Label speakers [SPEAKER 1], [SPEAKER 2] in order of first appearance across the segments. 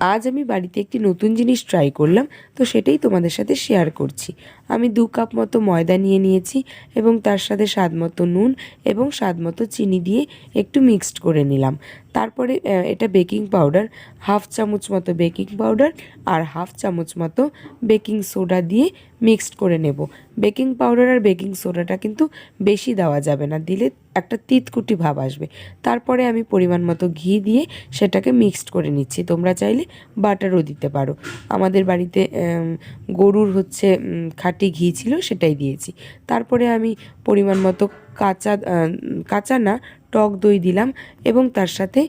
[SPEAKER 1] আজ আমি বাড়িতে একটি নতুন জিনিস ট্রাই করলাম, তো সেটাই তোমাদের সাথে শেয়ার করছি। আমি দু কাপ মতো ময়দা নিয়ে নিয়েছি এবং তার সাথে স্বাদ মতো নুন এবং স্বাদ মতো চিনি দিয়ে একটু মিক্সড করে নিলাম। তারপরে এটা বেকিং পাউডার, হাফ চামচ মতো বেকিং পাউডার আর হাফ চামচ মতো বেকিং সোডা দিয়ে মিক্সড করে নেব। বেকিং পাউডার আর বেকিং সোডাটা কিন্তু বেশি দেওয়া যাবে না, দিলে একটা তিতকুটি ভাব আসবে। তারপরে আমি পরিমাণ মতো ঘি দিয়ে সেটাকে মিক্সড করে নিচ্ছি। তোমরা চাইলে বাটারও দিতে পারো। আমাদের বাড়িতে গরুর হচ্ছে খাঁটি ঘি ছিল সেটাই দিয়েছি। তারপরে আমি পরিমাণ মতো কাঁচা কাঁচা না, টক দই দিলাম এবং তার সাথে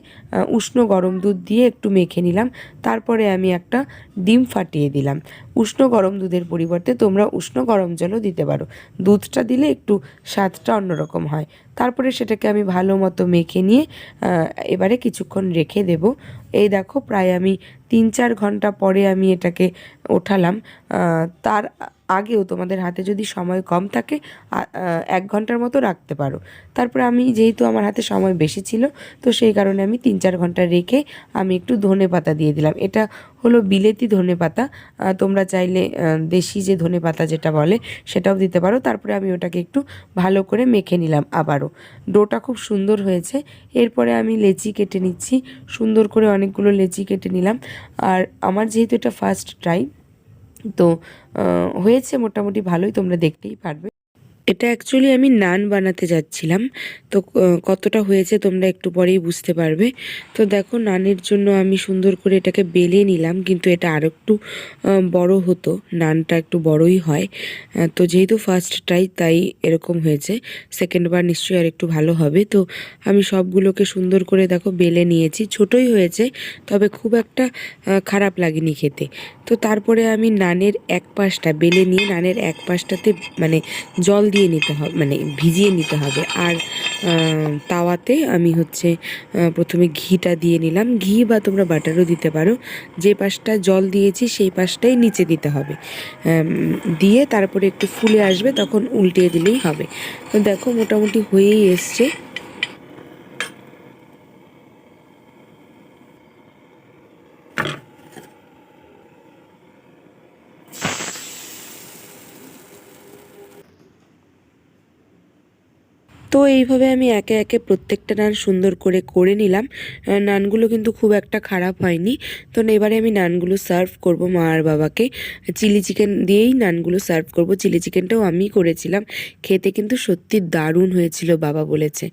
[SPEAKER 1] উষ্ণ গরম দুধ দিয়ে একটু মেখে নিলাম। তারপরে আমি একটা ডিম ফাটিয়ে দিলাম। উষ্ণ গরম দুধের পরিবর্তে তোমরা উষ্ণ গরম জলও দিতে পারো। দুধটা দিলে একটু স্বাদটা অন্যরকম হয়। তারপরে সেটাকে আমি ভালো মতো মেখে নিয়ে এবারে কিছুক্ষণ রেখে দেব। এই দেখো, প্রায় আমি তিন চার ঘণ্টা পরে আমি এটাকে ওঠালাম। তার আগেও তোমাদের হাতে যদি সময় কম থাকে এক ঘণ্টার মতো রাখতে পারো। তারপরে আমি যেহেতু আমার হাতে সময় বেশি ছিল, তো সেই কারণে আমি তিন চার ঘণ্টা রেখে আমি একটু ধনে পাতা দিয়ে দিলাম। এটা হলো বিলেতি ধনে পাতা। তোমরা চাইলে দেশি যে ধনে পাতা যেটা বলে, সেটাও দিতে পারো। তারপরে আমি ওটাকে একটু ভালো করে মেখে নিলাম আবারও। ডোটা খুব সুন্দর হয়েছে। এরপরে আমি লেচি কেটে নিচ্ছি। সুন্দর করে অনেকগুলো লেচি কেটে নিলাম। আর আমার যেহেতু এটা ফার্স্ট ট্রাই তো হয়েছে মোটামুটি ভালোই তোমরা দেখতেই পারবে। এটা অ্যাকচুয়ালি আমি নান বানাতে যাচ্ছিলাম। তো কতটা হয়েছে তোমরা একটু পরেই বুঝতে পারবে। তো দেখো, নানের জন্য আমি সুন্দর করে এটাকে বেলে নিলাম, কিন্তু এটা আরও একটু বড় হতো। নানটা একটু বড়ই হয়। তো যেহেতু ফার্স্ট ট্রাই তাই এরকম হয়েছে। সেকেন্ড বার নিশ্চয়ই আর একটু ভালো হবে। তো আমি সবগুলোকে সুন্দর করে দেখো বেলে নিয়েছি। ছোটই হয়েছে, তবে খুব একটা খারাপ লাগেনি খেতে। তো তারপরে আমি নানের এক পাশটা, বেলে নিয়ে নানের এক পাশটাতে মানে জল দিয়ে নিতে হবে মানে ভিজিয়ে নিতে হবে। আর তাওয়াতে আমি হচ্ছে প্রথমে ঘিটা দিয়ে নিলাম। ঘি বা তোমরা বাটারও দিতে পারো। যে পাশটা জল দিয়েছি, সেই পাশটাই নিচে দিতে হবে। দিয়ে তারপরে একটু ফুলে আসবে, তখন উল্টিয়ে দিলেই হবে। তো দেখো, মোটামুটি হয়েই এসছে। তো এইভাবে আমি একে একে প্রত্যেকটা নান সুন্দর করে করে নিলাম। নানগুলো কিন্তু খুব একটা খারাপ হয়নি। তো এবারে আমি নানগুলো সার্ভ করব মা আর বাবাকে। চিলি চিকেন দিয়েই নানগুলো সার্ভ করব। চিলি চিকেনটাও আমি করেছিলাম। খেতে কিন্তু সত্যি দারুণ হয়েছিল, বাবা বলেছে।